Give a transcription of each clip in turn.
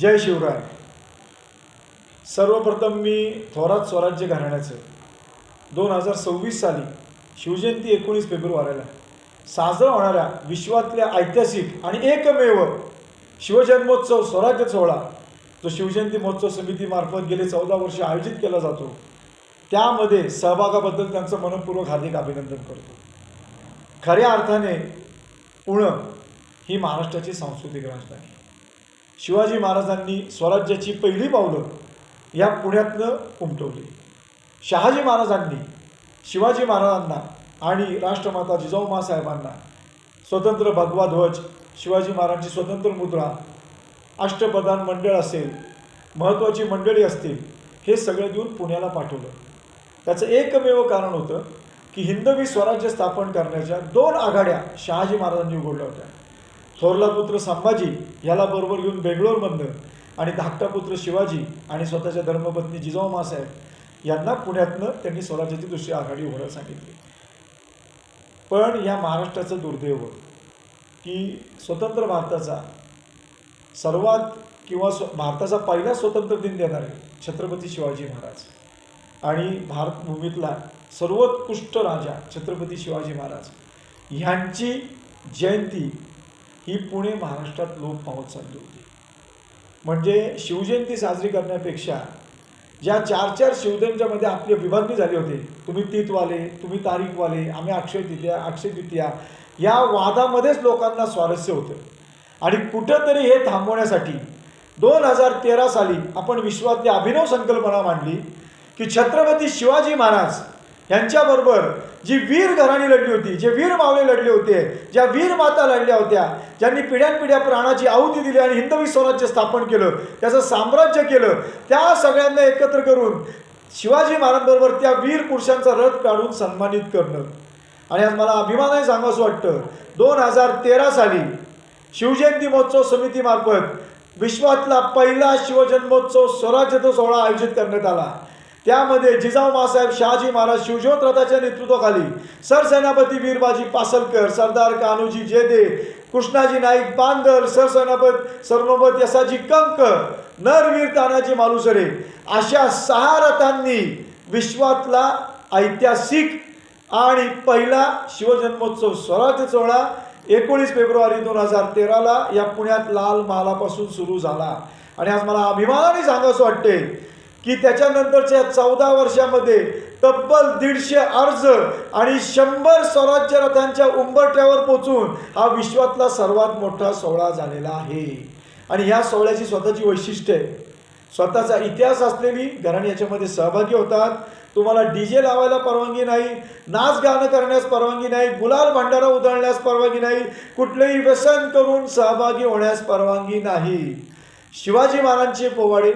जय शिवराय. सर्वप्रथम मी थोरात स्वराज्य घराण्याचं. दोन हजार सव्वीस साली शिवजयंती एकोणीस फेब्रुवारीला साजरा होणाऱ्या विश्वातल्या ऐतिहासिक आणि एकमेव शिवजन्मोत्सव स्वराज्य सोहळा जो शिवजयंती महोत्सव समितीमार्फत गेले चौदा वर्ष आयोजित केला जातो त्यामध्ये सहभागाबद्दल त्यांचं मनपूर्वक हार्दिक अभिनंदन करतो. खऱ्या अर्थाने पुणं ही महाराष्ट्राची सांस्कृतिक राजधानी. शिवाजी महाराजांनी स्वराज्याची पहिली पावलं या पुण्यातनं उमटवली. शहाजी महाराजांनी शिवाजी महाराजांना आणि राष्ट्रमाता जिजाऊ मासाहेबांना स्वतंत्र भगवा ध्वज शिवाजी महाराजांची स्वतंत्र मुद्रा अष्टप्रधान मंडळ असेल महत्त्वाची मंडळी असतील हे सगळं देऊन पुण्याला पाठवलं. त्याचं एकमेव कारण होतं की हिंदवी स्वराज्य स्थापन करण्याच्या दोन आघाड्या शहाजी महाराजांनी उघडल्या होत्या. थोरला पुत्र संभाजी याला बरोबर घेऊन बेंगलोरमधनं आणि धाकटा पुत्र शिवाजी आणि स्वतःच्या धर्मपत्नी जिजाऊ मासाहेब यांना पुण्यातनं त्यांनी स्वराज्याची दुसरी आघाडी उघडायला सांगितली. पण या महाराष्ट्राचं दुर्दैव की स्वतंत्र भारताचा सर्वात किंवा स्व भारताचा पहिला स्वतंत्र दिन देणारे छत्रपती शिवाजी महाराज. आणि भारतभूमीतला सर्वोत्कृष्ट राजा छत्रपती शिवाजी महाराज. ह्यांची जयंती ही पुणे महाराष्ट्रात लोप पावत चालली होती. म्हणजे शिवजयंती साजरी करण्यापेक्षा ज्या चार चार शिवजयंतीमध्ये आपली विभागणी झाली होती तुम्ही तीतवाले तुम्ही तारीखवाले आम्ही अक्षय तृतीया अक्षय तृतीया या वादामध्येच लोकांना स्वारस्य होतं. आणि कुठंतरी हे थांबवण्यासाठी दोन हजार तेरा साली आपण विश्वातली अभिनव संकल्पना मांडली की छत्रपती शिवाजी महाराज यांच्याबरोबर जी वीर घराणी लढली होती जे वीर मावळे लढले होते ज्या वीर माता लढल्या होत्या ज्यांनी पिढ्यानपिढ्या प्राणाची आहुती दिली आणि हिंदवी स्वराज्य स्थापन केलं त्याचं साम्राज्य केलं त्या सगळ्यांना एकत्र करून शिवाजी महाराजांबरोबर त्या वीर पुरुषांचा रथ काढून सन्मानित करणं. आणि आज मला अभिमानाने सांगावंसं वाटतं दोन हजार तेरा साली शिवजयंती महोत्सव समितीमार्फत विश्वातला पहिला शिवजन्मोत्सव स्वराज्य सोहळा आयोजित करण्यात आला. त्यामध्ये जिजाऊ मासाहेब शहाजी महाराज शिवज्योत रथाच्या नेतृत्वाखाली सरसेनापती वीरबाजी पासलकर सरदार कान्होजी जेदे कृष्णाजी नाईक बांदल सरसेनापत सरनोबत यसाजी कंक नरवीर तानाजी मालुसरे अशा सहा रथांनी विश्वातला ऐतिहासिक आणि पहिला शिवजन्मोत्सव स्वराज्य सोहळा एकोणीस फेब्रुवारी दोन हजार तेराला या पुण्यात लाल महालापासून सुरू झाला. आणि आज मला अभिमानाने सांगावंसं वाटते की त्याच्यानंतरच्या चौदा वर्षामध्ये तब्बल दीडशे अर्ज आणि शंभर स्वराज्य रथांच्या उंबरठ्यावर पोचून हा विश्वातला सर्वात मोठा सोहळा झालेला आहे. आणि ह्या सोहळ्याची स्वतःची वैशिष्ट्य आहे. स्वतःचा इतिहास असलेली घराणी याच्यामध्ये सहभागी होतात. तुम्हाला डी जे लावायला परवानगी नाही नाच गाणं करण्यास परवानगी नाही गुलाल भंडारा उधळण्यास परवानगी नाही कुठलंही व्यसन करून सहभागी होण्यास परवानगी नाही. शिवाजी महाराजांचे पोवाडे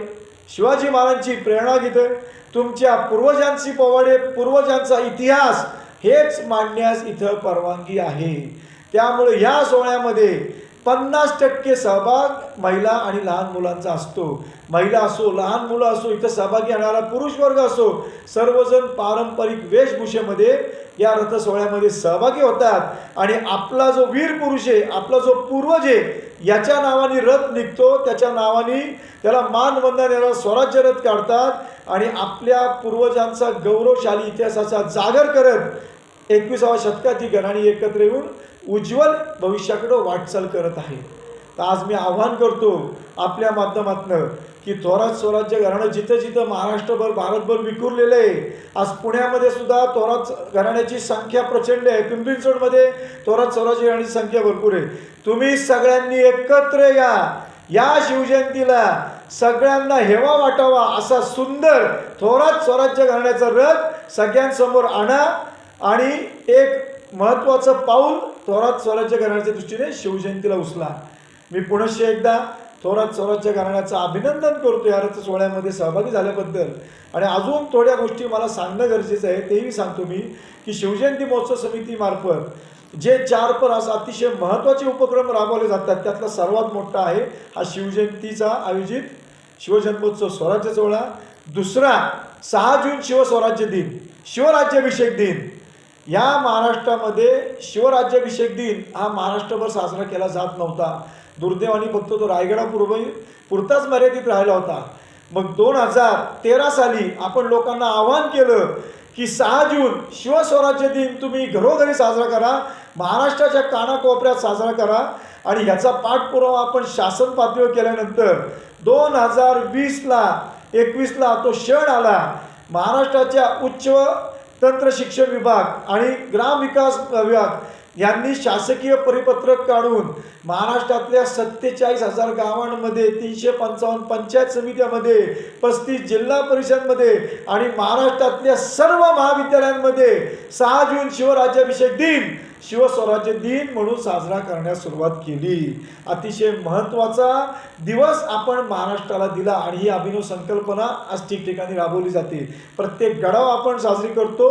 शिवाजी महाराजांची प्रेरणा गीतं तुमच्या पूर्वजांची पोवाडे पूर्वजांचा इतिहास हेच मांडण्यास इथं परवानगी आहे. त्यामुळे ह्या सोहळ्यामध्ये पन्नास टक्के सहभाग महिला आणि लहान मुलांचा असतो. महिला असो लहान मुलं असो इथं सहभागी येणारा पुरुष वर्ग असो सर्वजण पारंपरिक वेशभूषेमध्ये या रथ सोहळ्यामध्ये सहभागी होतात. आणि आपला जो वीर पुरुष आहे आपला जो पूर्वज आहे याच्या नावाने रथ निघतो त्याच्या नावाने त्याला मानवंदन याला स्वराज्य रथ काढतात आणि आपल्या पूर्वजांचा गौरवशाली इतिहासाचा जागर करत एकविसाव्या शतकात ही घराणी एकत्र येऊन उज्ज्वल भविष्याकडं वाटचाल करत आहे तर आज मी आव्हान करतो आपल्या माध्यमातनं की थोरात स्वराज्य घराणं जिथं जिथं महाराष्ट्रभर भारतभर विखुरलेलं आहे आज पुण्यामध्ये सुद्धा थोरात घराण्याची संख्या प्रचंड आहे. पिंपरी चिंचवडमध्ये थोरात स्वराज्य घराण्याची संख्या भरपूर आहे. तुम्ही सगळ्यांनी एकत्र या. या शिवजयंतीला सगळ्यांना हेवा वाटावा असा सुंदर थोरात स्वराज्य घराण्याचा रथ सगळ्यांसमोर आणा आणि एक महत्त्वाचं पाऊल थोरात स्वराज्य घराण्याच्या दृष्टीने शिवजयंतीला उचला. मी पुनश्च एकदा थोरात स्वराज्य घराण्याचं अभिनंदन करतो या रथ सोहळ्यामध्ये सहभागी झाल्याबद्दल. आणि अजून थोड्या गोष्टी मला सांगणं गरजेचं आहे तेही सांगतो मी की शिवजयंती महोत्सव समितीमार्फत जे चार पर असं अतिशय महत्त्वाचे उपक्रम राबवले जातात त्यातला सर्वात मोठा आहे हा शिवजयंतीचा आयोजित शिवजन्मोत्सव स्वराज्य सोहळा. दुसरा सहा जून शिवस्वराज्य दिन शिवराज्याभिषेक दिन. या महाराष्ट्रामध्ये शिवराज्याभिषेक दिन हा महाराष्ट्रभर साजरा केला जात नव्हता. दुर्दैवाने फक्त तो रायगडापूर्वी पुरताच मर्यादित राहिला होता. मग दोन हजार तेरा साली आपण लोकांना आवाहन केलं की सहा जून शिवस्वराज्य दिन तुम्ही घरोघरी साजरा करा महाराष्ट्राच्या कानाकोपऱ्यात साजरा करा आणि ह्याचा पाठपुरावा आपण शासन पातळीवर केल्यानंतर दोन हजार वीसला एकवीसला तो क्षण आला. महाराष्ट्राच्या उच्च तंत्र शिक्षण विभाग आणि ग्रामविकास विभाग यांनी शासकीय परिपत्रक काढून महाराष्ट्रातल्या सत्तेचाळीस हजार गावांमध्ये तीनशे पंचावन्न पंचायत समित्यामध्ये पस्तीस जिल्हा परिषदमध्ये आणि महाराष्ट्रातल्या सर्व महाविद्यालयांमध्ये सहा जून शिवराज्याभिषेक दिन शिवस्वराज्य दिन म्हणून साजरा करण्यास सुरुवात केली. अतिशय महत्त्वाचा दिवस आपण महाराष्ट्राला दिला आणि ही अभिनव संकल्पना आज ठिकठिकाणी राबवली जाते. प्रत्येक गडाव आपण साजरी करतो.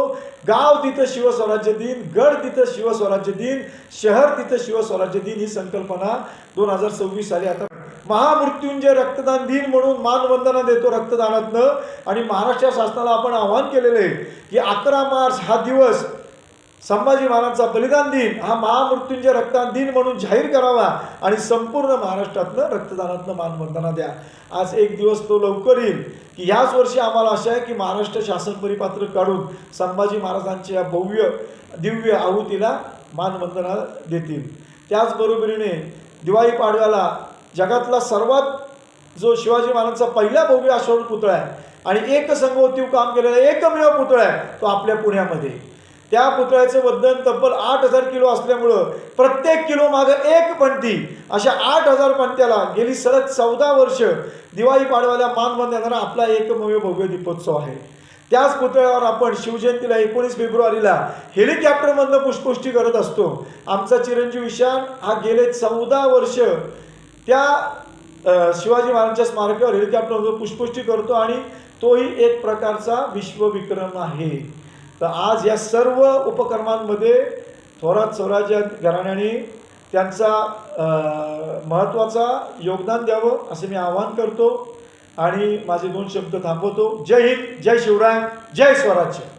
गाव तिथं शिवस्वराज्य दिन गड तिथं शिवस्वराज्य दिन शहर तिथं शिवस्वराज्य दिन ही संकल्पना दोन हजार सव्वीस साली. आता महामृत्यूंजय रक्तदान दिन म्हणून मानवंदना देतो रक्तदानातनं. आणि महाराष्ट्र शासनाला आपण आवाहन केलेलं आहे की अकरा मार्च हा दिवस संभाजी महाराजांचा बलिदान दिन हा महामृत्युंजय रक्तदान दिन म्हणून जाहीर करावा आणि संपूर्ण महाराष्ट्रातनं रक्तदानातनं मानवंदना द्या. आज एक दिवस तो लवकर येईल. की ह्याच वर्षी आम्हाला आशा आहे की महाराष्ट्र शासन परिपात्र काढून संभाजी महाराजांच्या भव्य दिव्य आहुतीला मानवंदना देतील. त्याचबरोबरीने दिवाळी पाडव्याला जगातला सर्वात जो शिवाजी महाराजांचा पहिला भव्य अश्वारूढ पुतळा आहे आणि एक संगोतीव काम केलेला एकमेव पुतळा आहे तो आपल्या पुण्यामध्ये. त्या पुतळ्याचं वजन तब्बल आठ हजार किलो असल्यामुळं प्रत्येक किलो मागं एक पंथी. अशा आठ हजार पंथ्याला गेली सलग चौदा वर्ष दिवाळी पाडव्याला मानवंद देणारा आपला एकमेव भव्य दीपोत्सव आहे. त्याच पुतळ्यावर आपण शिवजयंतीला एकोणीस फेब्रुवारीला हेलिकॉप्टरमधनं पुष्पुष्टी करत असतो. आमचा चिरंजीव ईशान हा गेले चौदा वर्ष त्या शिवाजी महाराजांच्या स्मारकावर हेलिकॉप्टरमधून पुष्पुष्टी करतो आणि तोही एक प्रकारचा विश्वविक्रम आहे. तर आज या सर्व उपक्रमांमध्ये थोरात स्वराज्य घराण्याने त्यांचा महत्त्वाचा योगदान द्यावं असं मी आवाहन करतो. आणि माझे दोन शब्द थांबवतो. जय हिंद जय शिवराय जय स्वराज्य.